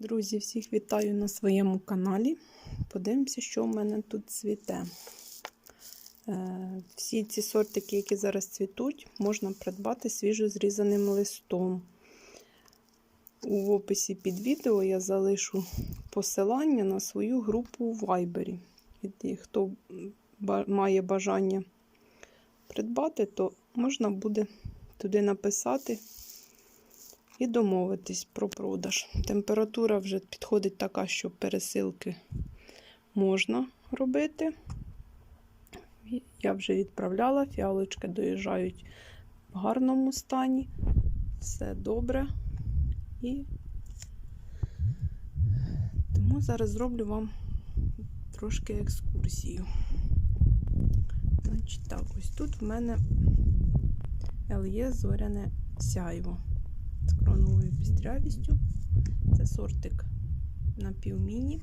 Друзі, всіх вітаю на своєму каналі. Подивимося, що в мене тут цвіте. Е, Всі ці сортики, які зараз цвітуть, можна придбати свіжо зрізаним листом. У описі під відео я залишу посилання на свою групу у Viber. Хто має бажання придбати, то можна буде туди написати і домовитись про продаж. Температура вже підходить така, що пересилки можна робити. Я вже відправляла, фіалочки доїжджають в гарному стані. Все добре. І тому зараз зроблю вам трошки екскурсію. Значить, так, ось тут в мене LE зоряне сяйво з кроновою пістрявістю. Це сортик напівміні.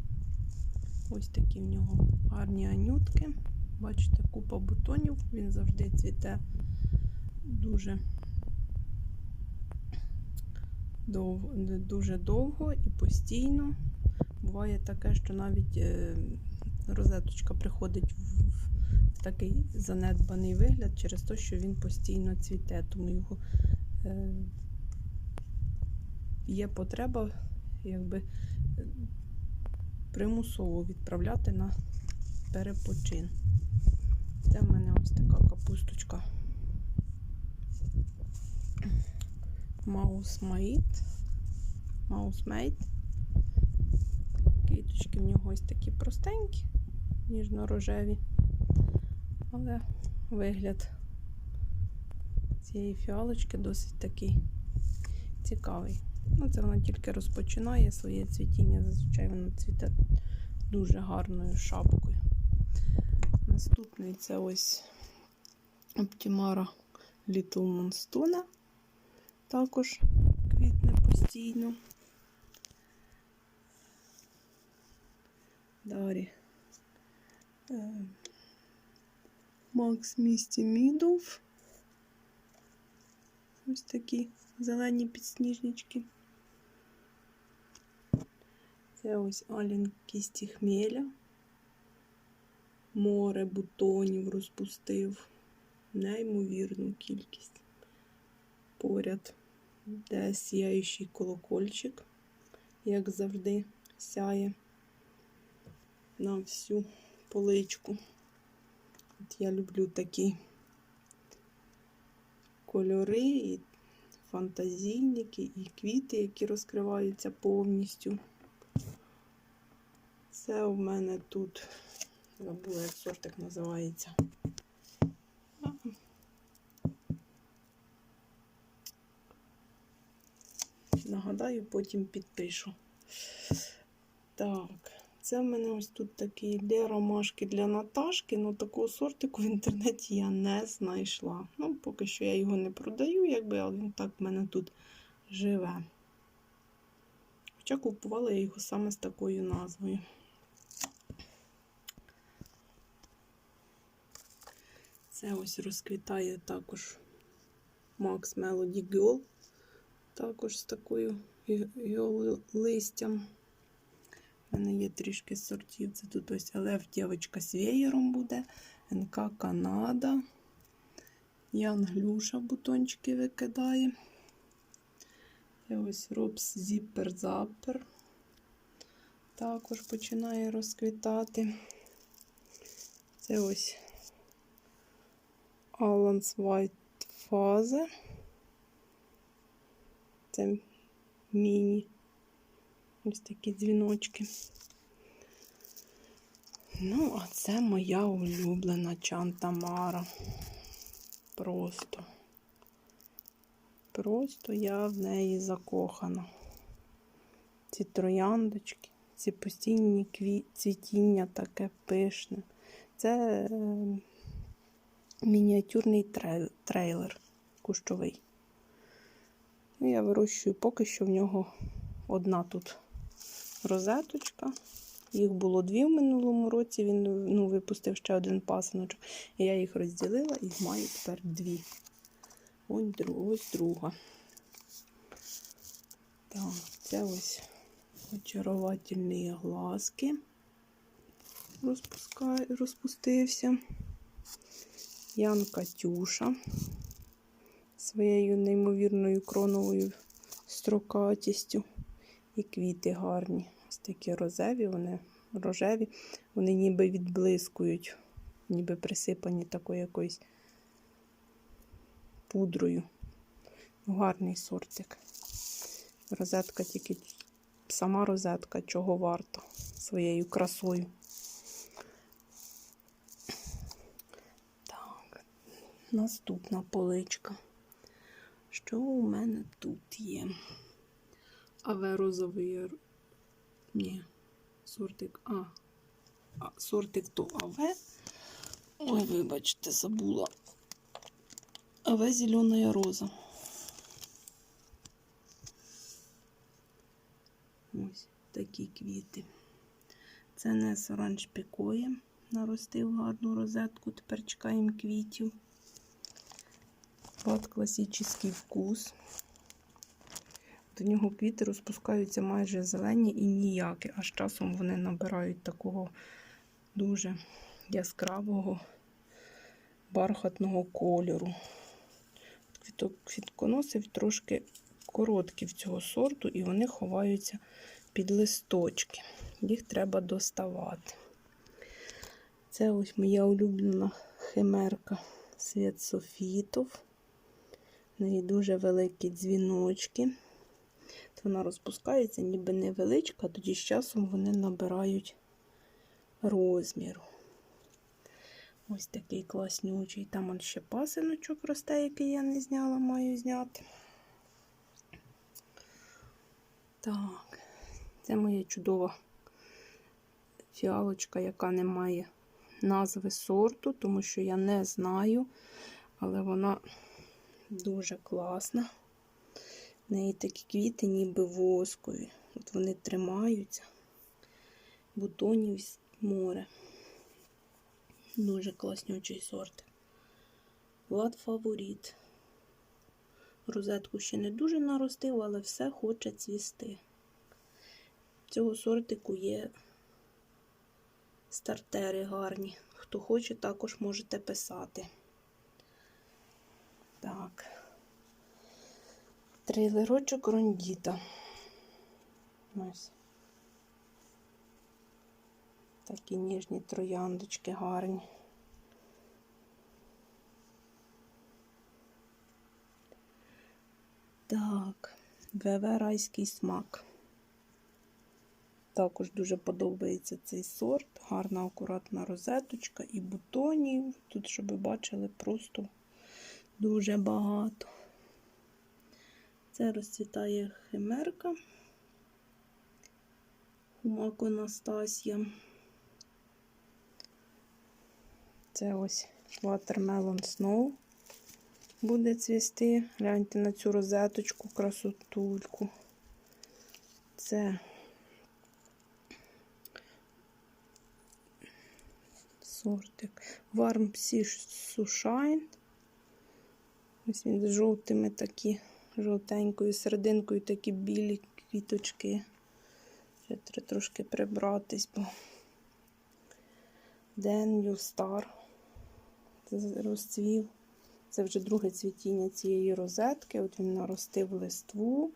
Ось такі в нього гарні анютки. Бачите, купа бутонів, він завжди цвіте дуже довго, дуже довго і постійно. Буває таке, що навіть е, розеточка приходить в, в такий занедбаний вигляд через те, що він постійно цвіте, тому його е, є потреба якби е, примусово відправляти на перепочин. Це в мене ось така капусточка. Маусмейт. Маусмейт. Квіточки в нього ось такі простенькі, ніжно-рожеві, але вигляд цієї фіалочки досить такий цікавий. Ну, це вона тільки розпочинає своє цвітіння. Зазвичай вона цвіте дуже гарною шапкою. Наступний це ось Optimara Little Monstuna. Також квітне постійно. Далі Макс Місті Мідов. Ось такі зелені підсніжнички. Це ось Алін кісті хмеля. Море бутонів розпустив. Неймовірну кількість. Поряд, де сяючий колокольчик, як завжди, сяє на всю поличку. От я люблю такі кольори, і фантазійники, і квіти, які розкриваються повністю. Це у мене тут, забула, як сортик називається. Нагадаю, потім підпишу. Так, це в мене ось тут такі для ромашки для Наташки, але такого сортику в інтернеті я не знайшла. Ну, поки що я його не продаю, якби, але він так в мене тут живе. Хоча купувала я його саме з такою назвою. Це ось розквітає також Max Melody Girl, також з такою листям. У мене є трішки сортів. Це тут ось Лев дівчинка з веєром буде, НК Канада. Ян Глюша бутончики викидає. Це ось Робс Зіппер Заппер. Також починає розквітати. Це ось Аланс White Фазе. Це міні. Ось такі дзвіночки. Ну, а це моя улюблена Чантамара. Просто. Просто я в неї закохана. Ці трояндочки, ці постійні кві... цвітіння таке пишне. Це е, мініатюрний трейлер кущовий. Ну, я вирощую поки що в нього одна тут розеточка. Їх було дві в минулому році. Він ну, випустив ще один пасиночок. Я їх розділила і маю тепер дві. Ось, друг, ось друга. Так, це ось Очаровательні глазки. Розпускає, розпустився. Ян Катюша своєю неймовірною кроновою строкатістю. І квіти гарні. Ось такі розеві, вони рожеві, вони ніби відблискують, ніби присипані такою якоюсь пудрою. Гарний сортик. Розетка тільки сама розетка чого варта своєю красою. Наступна поличка. Що у мене тут є? Аве розовий. Ні, сортик А. а сортик то Аве. Ой, вибачте, забула. Аве зелена роза. Ось такі квіти. Це не оранж пікоє. Наростив гарну розетку. Тепер чекаємо квітів. От класичний вкус. До нього квіти розпускаються майже зелені і ніякі, а з часом вони набирають такого дуже яскравого бархатного кольору. Квіток квітконосив трошки короткі в цього сорту, і вони ховаються під листочки. Їх треба доставати. Це ось моя улюблена химерка світ софітов. Неї дуже великі дзвіночки. Вона розпускається, ніби невеличка, тоді з часом вони набирають розміру. Ось такий класнючий. Там он ще пасиночок росте, який я не зняла, маю зняти. Так, це моя чудова фіалочка, яка не має назви сорту, тому що я не знаю, але вона дуже класна. В неї такі квіти, ніби воскові. От вони тримаються, бутонів море. Дуже класнючий сорт. Влад фаворит. Розетку ще не дуже наростив, але все хоче цвісти. Цього сортику є стартери гарні. Хто хоче, також можете писати. Так. Трейлерочок Рондіта. Ось. Такі ніжні трояндочки гарні. Так, ВВ райський смак. Також дуже подобається цей сорт. Гарна, акуратна розеточка і бутонів. Тут, щоб ви бачили, просто дуже багато. Це розцвітає химерка. Хумак Анастасія. Це ось Watermelon Snow буде цвісти. Гляньте на цю розеточку, красотульку. Це сортик Warm Sea Sushine. Ось він з жовтими такі, жовтенькою серединкою такі білі квіточки. Ще треба трошки прибратись, бо Ден New Star розцвів. Це вже друге цвітіння цієї розетки. От він наростив листву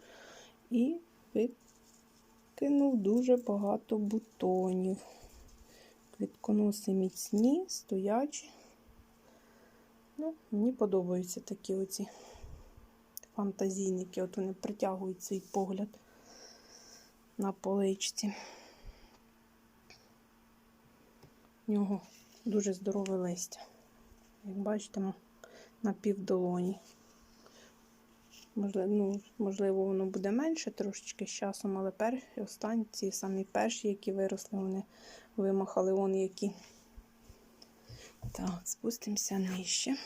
і викинув дуже багато бутонів. Квітконоси міцні, стоячі. Ну, Мені подобаються такі оці фантазійники. От вони притягують свій погляд на поличці. У нього дуже здорове листя. Як бачите, на півдолоні. Можливо, ну, можливо, воно буде менше трошечки з часом, але перші, останні, ці самі перші, які виросли, вони вимахали вон які. Так, спустимося нижче.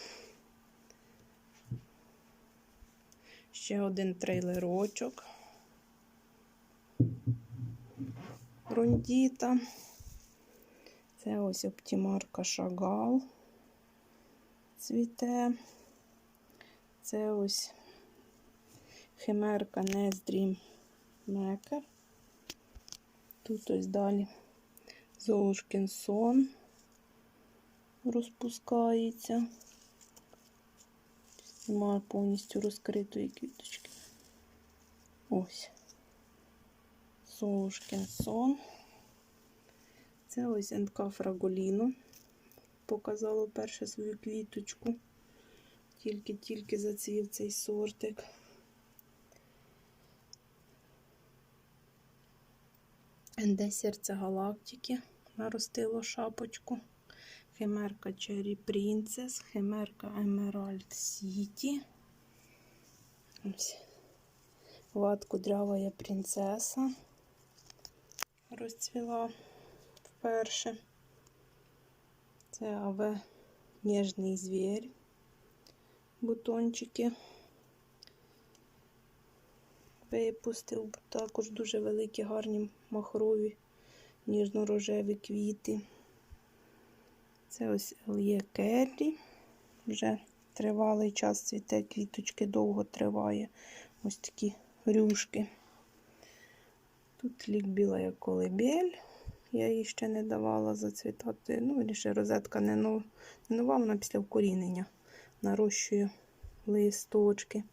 Ще один трейлерочок. Рундіта. Це ось оптімарка Шагал цвіте. Це ось химерка Nest Dream Maker. Тут ось далі Золушкин сон розпускається. Немає повністю розкритої квіточки. Ось. Золушкин сон. Це ось НК Фраголіно. Показало перше свою квіточку. Тільки-тільки зацвів цей сортик. НД серце галактики наростило шапочку. Химерка Cherry Princess, Химерка Emerald City. Ват Кудрявая принцеса розцвіла вперше. Це АВ Ніжний звір. Бутончики. Випустив також дуже великі, гарні махрові, ніжно-рожеві квіти. Це ось Лє Керрі. Вже тривалий час цвіте, квіточки довго триває. Ось такі рюшки. Тут лік біла як колибель. Я їй ще не давала зацвітати. Ну, лише розетка не нова, не нова, вона після вкорінення нарощує листочки.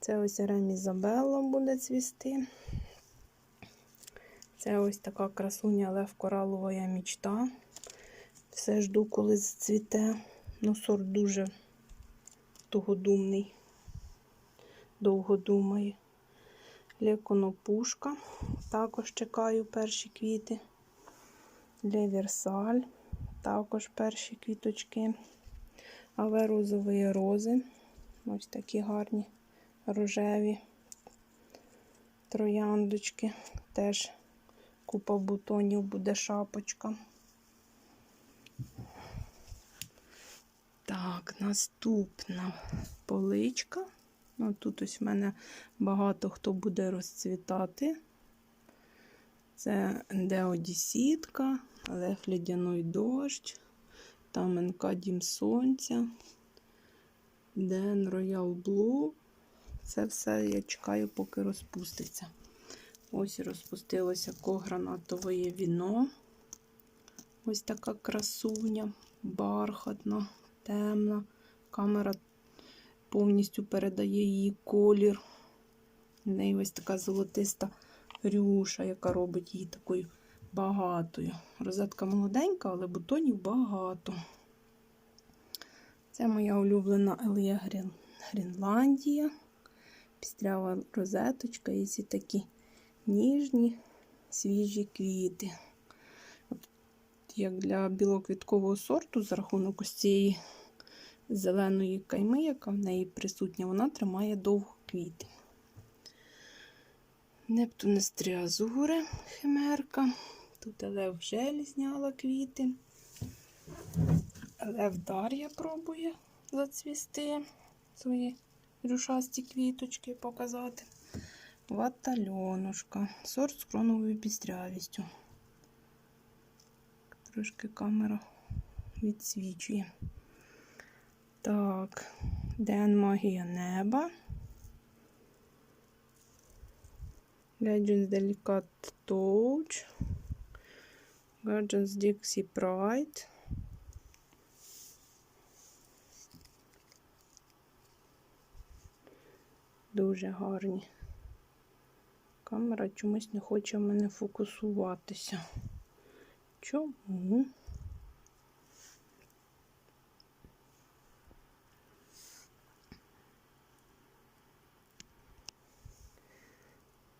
Це ось Ремі Ізабелла буде цвісти. Це ось така красуня Лев Коралова мічта. Все жду, коли зацвіте. Ну, сорт дуже тугодумний, довго думає. Леконопушка. Також чекаю перші квіти. Леверсаль. Також перші квіточки. Аве розові рози. Ось такі гарні рожеві трояндочки. Теж купа бутонів буде шапочка. Так, наступна поличка. Ну, тут ось в мене багато хто буде розцвітати. Це Деодісітка, Лев Лядяний дощ, там НК Дім Сонця, Ден Роял Блу. Це все я чекаю, поки розпуститься. Ось розпустилося когранатове віно. Ось така красуня, бархатна, темна. Камера повністю передає її колір. В неї ось така золотиста рюша, яка робить її такою багатою. Розетка молоденька, але бутонів багато. Це моя улюблена Елія Грін... Грінландія. Пістрява розеточка і ці такі ніжні, свіжі квіти. Як для білоквіткового сорту, за рахунок ось цієї зеленої кайми, яка в неї присутня, вона тримає довго квіти. Нептунестріазури химерка. Тут Лев Жель зняла квіти. Лев Дар'я пробує зацвісти свої рюшасті квіточки показати. Ватальонушка. Сорт з кроновою пістрявістю. Трошки камера відсвічує. Так, Ден Магія Неба. Legends Delicate Touch. Guardians Dixie Pride. Дуже гарні. Камера чомусь не хоче в мене фокусуватися. Чому?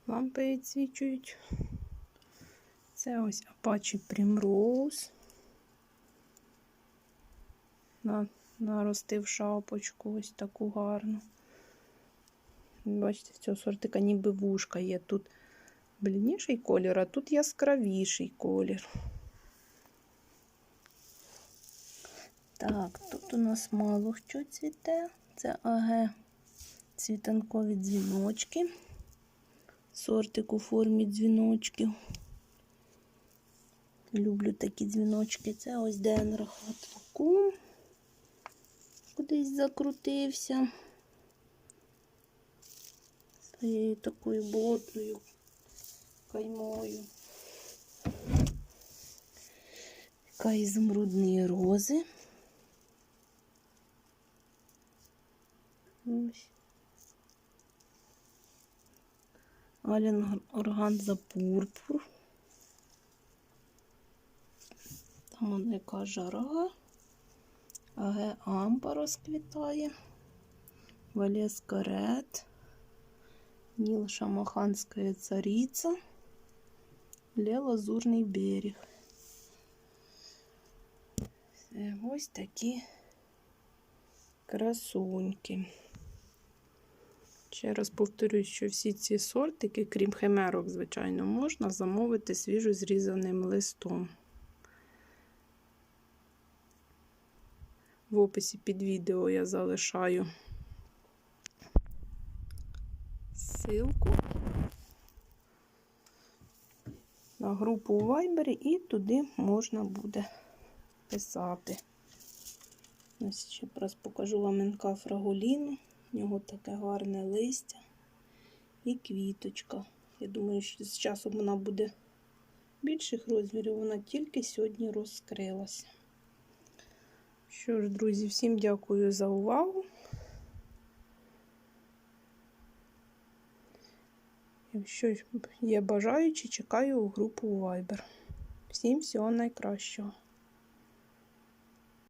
Лампи відсвічують. Це ось Apache Primrose. На, наростив шапочку ось таку гарну. Бачите, в цього сортика ніби вушка є. Тут блідніший колір, а тут яскравіший колір. Так, тут у нас мало що цвіте. Це АГ цвітанкові дзвіночки. Сортик у формі дзвіночків. Люблю такі дзвіночки. Це ось денра хатлукум. Кудись закрутився. Своєю такою болотною каймою. Така ізумрудні рози. Алін органза пурпур. Там вона яка жара. Аге ампа розквітає. Валес карет. Ніл Шамаханська цариця. Ле Лазурний берег. Ось такі красуньки. Ще раз повторюю, що всі ці сортики, крім химерок, звичайно, можна замовити свіжо зрізаним листом. В описі під відео я залишаю ссылку на групу у Вайбері і туди можна буде писати. Ось ще раз покажу вам НК Фраголіну. У нього таке гарне листя і квіточка. Я думаю, що з часом вона буде більших розмірів, вона тільки сьогодні розкрилася. Що ж, друзі, всім дякую за увагу. Якщо є бажаючі, чекаю у групу Viber. Всім всього найкращого.